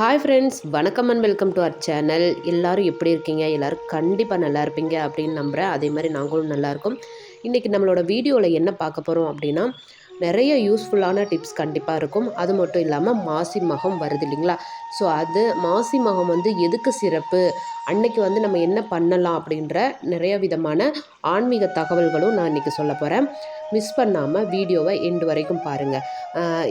Hi friends வணக்கம் and welcome to our channel எல்லோரும் எப்படி இருக்கீங்க? எல்லோரும் கண்டிப்பாக நல்லா இருப்பீங்க அப்படின்னு நம்புகிறேன் அதே மாதிரி நாங்களும் நல்லாயிருக்கோம் இன்றைக்கி நம்மளோட வீடியோவில் என்ன பார்க்க போகிறோம் அப்படின்னா நிறைய யூஸ்ஃபுல்லான டிப்ஸ் கண்டிப்பாக இருக்கும். அது மட்டும் இல்லாமல் மாசி மகம் வருது இல்லைங்களா? ஸோ அது மாசி மகம் வந்து எதுக்கு சிறப்பு? அன்னைக்கு வந்து நம்ம என்ன பண்ணலாம் அப்படின்ற நிறைய விதமான ஆன்மீக தகவல்களும் நான் இன்றைக்கி சொல்ல போகிறேன் மிஸ் பண்ணாமல் வீடியோவை எண்டு வரைக்கும் பாருங்கள்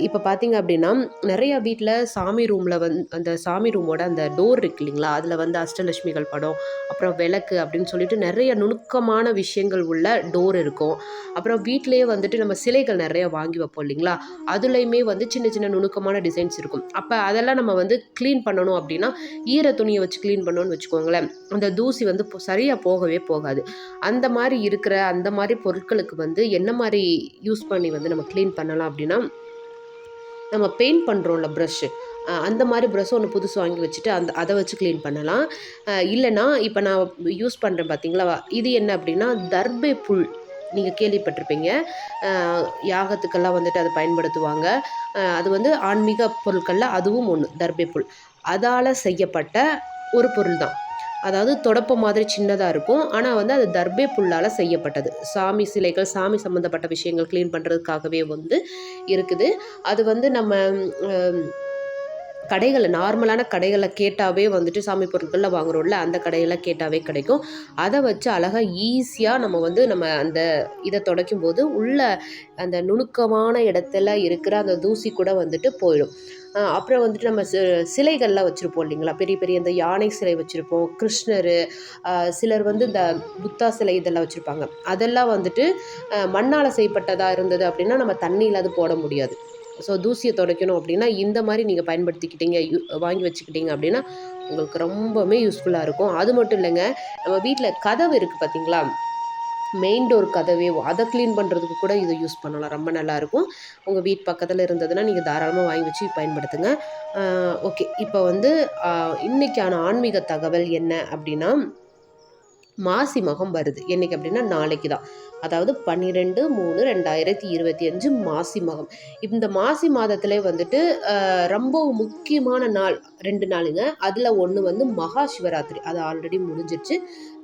இப்போ பார்த்தீங்க அப்படின்னா நிறைய வீட்டில் சாமி ரூமில் வந் அந்த சாமி ரூமோட அந்த டோர் இருக்கு இல்லைங்களா? அதில் வந்து அஷ்டலட்சுமிகள் படம் அப்புறம் விளக்கு அப்படின்னு சொல்லிட்டு நிறைய நுணுக்கமான விஷயங்கள் உள்ள டோர் இருக்கும். அப்புறம் வீட்டிலேயே வந்துட்டு நம்ம சிலைகள் நிறைய வாங்கி வைப்போம் இல்லைங்களா? அதுலேயுமே வந்து சின்ன சின்ன நுணுக்கமான டிசைன்ஸ் இருக்கும். அப்போ அதெல்லாம் நம்ம வந்து க்ளீன் பண்ணணும் அப்படின்னா ஈர துணியை வச்சு க்ளீன் பண்ணணும்னு வச்சுக்கோங்களேன். அந்த தூசி வந்து சரியாக போகவே போகாது. அந்த மாதிரி இருக்கிற அந்த மாதிரி பொருட்களுக்கு வந்து என்ன மாதிரி யூஸ் பண்ணி வந்து நம்ம க்ளீன் பண்ணலாம் அப்படின்னா நம்ம பெயிண்ட் பண்ணுறோம்ல ப்ரஷ்ஷு அந்த மாதிரி ப்ரஷ் ஒன்று புதுசு வாங்கி வச்சுட்டு அந்த அதை வச்சு க்ளீன் பண்ணலாம். இல்லைனா இப்போ நான் யூஸ் பண்ணுறேன் பார்த்தீங்களா இது என்ன அப்படின்னா தர்பை புல் நீங்கள் கேள்விப்பட்டிருப்பீங்க. யாகத்துக்கெல்லாம் வந்துட்டு அதை பயன்படுத்துவாங்க. அது வந்து ஆன்மீக பொருட்களில் அதுவும் ஒன்று தர்பை புல் அதால் செய்யப்பட்ட ஒரு பொருள் தான் அதாவது தொடப்ப மாதிரி சின்னதாக இருக்கும். ஆனால் வந்து அது தர்பே புல்லால் செய்யப்பட்டது. சாமி சிலைகள் சாமி சம்மந்தப்பட்ட விஷயங்கள் க்ளீன் பண்ணுறதுக்காகவே வந்து இருக்குது. அது வந்து நம்ம கடைகளில் நார்மலான கடைகளை கேட்டாவே வந்துட்டு சாமி பொருட்களில் வாங்குகிறோம்ல அந்த கடையில் கேட்டாவே கிடைக்கும். அதை வச்சு அழகாக ஈஸியாக நம்ம வந்து நம்ம அந்த இதை துடைக்கும் போது உள்ள அந்த நுணுக்கமான இடத்துல இருக்கிற அந்த தூசி கூட வந்துட்டு போயிடும். அப்புறம் வந்துட்டு நம்ம சிலைகள்லாம் வச்சுருப்போம் இல்லைங்களா? பெரிய பெரிய இந்த யானை சிலை வச்சுருப்போம் கிருஷ்ணர் சிலர் வந்து இந்த புத்தா சிலை இதெல்லாம் வச்சுருப்பாங்க. அதெல்லாம் வந்துட்டு மண்ணால் செய்யப்பட்டதாக இருந்தது அப்படின்னா நம்ம தண்ணியில் அது போட முடியாது. ஸோ தூசியை துடைக்கணும் அப்படின்னா இந்த மாதிரி நீங்கள் பயன்படுத்திக்கிட்டீங்க வாங்கி வச்சுக்கிட்டீங்க அப்படின்னா உங்களுக்கு ரொம்பவுமே யூஸ்ஃபுல்லாக இருக்கும். அது மட்டும் இல்லைங்க நம்ம வீட்டில் கதவு இருக்குது பார்த்தீங்களா மெயின் டோர் கதவே அதை க்ளீன் பண்ணுறதுக்கு கூட இதை யூஸ் பண்ணலாம். ரொம்ப நல்லாயிருக்கும் உங்கள் வீட்டு பக்கத்தில் இருந்ததுன்னா நீங்கள் தாராளமாக வாங்கி வச்சு பயன்படுத்துங்க. ஓகே இப்போ வந்து இன்றைக்கான ஆன்மீக தகவல் என்ன அப்படின்னா மாசி மகம் வருது. என்றைக்கு அப்படின்னா நாளைக்கு தான் அதாவது பன்னிரெண்டு மூணு ரெண்டாயிரத்தி இருபத்தி அஞ்சு மாசி மகம். இந்த மாசி மாதத்துல வந்துட்டு ரொம்ப முக்கியமான நாள். ரெண்டு நாளுங்க. அதில் ஒன்று வந்து மகா சிவராத்திரி. அது ஆல்ரெடி முடிஞ்சிருச்சு.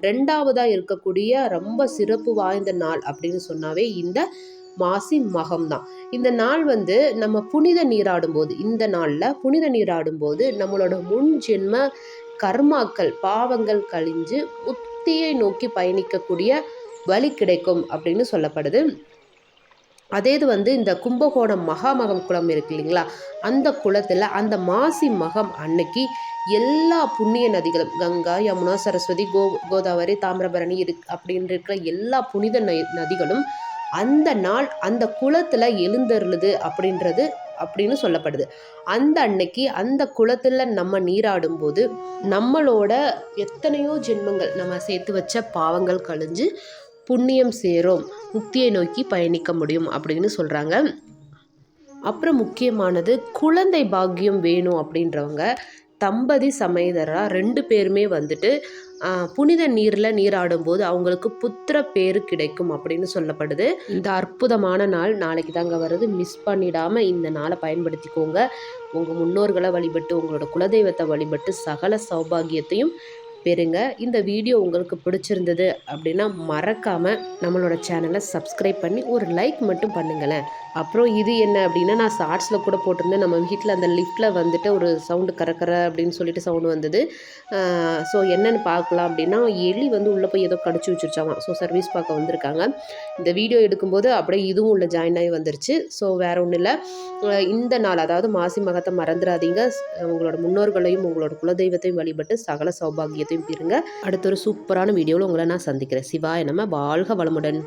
ரெண்டாவதாக இருக்கக்கூடிய ரொம்ப சிறப்பு வாய்ந்த நாள் அப்படின்னு சொன்னாவே இந்த மாசி மகம் தான் இந்த நாள் வந்து நம்ம புனித நீராடும் போது இந்த நாளில் புனித நீராடும் போது நம்மளோட முன் ஜென்ம கர்மாக்கள் பாவங்கள் கழிஞ்சு முக்தியை நோக்கி பயணிக்கக்கூடிய வழி கிடைக்கும் அப்படின்னு சொல்லப்படுது. அதே இது வந்து இந்த கும்பகோணம் மகாமகம் குளம் இருக்கு இல்லைங்களா? அந்த குளத்தில் அந்த மாசி மகம் அன்னைக்கு எல்லா புண்ணிய நதிகளும் கங்கா யமுனா சரஸ்வதி கோ கோதாவரி தாமிரபரணி இரு அப்படின்னு இருக்கிற எல்லா புனித நதிகளும் அந்த நாள் அந்த குளத்தில் எழுந்தருளுது அப்படின்றது அப்படின்னு சொல்லப்படுது. அந்த அன்னைக்கு அந்த குளத்தில் நம்ம நீராடும் போது நம்மளோட எத்தனையோ ஜென்மங்கள் நம்ம சேர்த்து வச்ச பாவங்கள் கழிஞ்சு புண்ணியம் சேரும் முக்தியை நோக்கி பயணிக்க முடியும் அப்படின்னு சொல்கிறாங்க அப்புறம் முக்கியமானது குழந்தை பாக்கியம் வேணும் அப்படின்றவங்க தம்பதி சமேதராக ரெண்டு பேருமே வந்துட்டு புனித நீரில் நீராடும் போது அவங்களுக்கு புத்திர பேர் கிடைக்கும் அப்படின்னு சொல்லப்படுது. இந்த அற்புதமான நாள் நாளைக்கு தாங்க வருது. மிஸ் பண்ணிடாமல் இந்த நாளை பயன்படுத்திக்கோங்க. உங்கள் முன்னோர்களை வழிபட்டு உங்களோட குலதெய்வத்தை வழிபட்டு சகல சௌபாகியத்தையும் பெறுங்க. இந்த வீடியோ உங்களுக்கு பிடிச்சிருந்தது அப்படின்னா மறக்காமல் நம்மளோட சேனலை சப்ஸ்கிரைப் பண்ணி ஒரு லைக் மட்டும் பண்ணுங்களேன். அப்புறம் இது என்ன அப்படின்னா நான் ஷார்ட்ஸில் கூட போட்டிருந்தேன். நம்ம வீட்டில் அந்த லிஃப்ட்டில் வந்துட்டு ஒரு சவுண்டு கறக்கிற அப்படின்னு சொல்லிட்டு சவுண்டு வந்தது. ஸோ என்னென்னு பார்க்கலாம் அப்படின்னா எலி வந்து உள்ளே போய் ஏதோ கடிச்சு வச்சுருச்சாமா? ஸோ சர்வீஸ் பார்க்க வந்திருக்காங்க. இந்த வீடியோ எடுக்கும்போது அப்படியே இதுவும் உள்ள ஜாயின் ஆகி வந்துருச்சு. ஸோ வேறு ஒன்றும் இல்லை. இந்த நாள் அதாவது மாசி மகத்தை மறந்துடாதீங்க உங்களோட முன்னோர்களையும் உங்களோட குலதெய்வத்தையும் வழிபட்டு சகல சௌபாகியத்தையும் பெறுங்க அடுத்த ஒரு சூப்பரான வீடியோவில் உங்களை நான் சந்திக்கிறேன். சிவாய நம்ம வாழ்க வளமுடன்.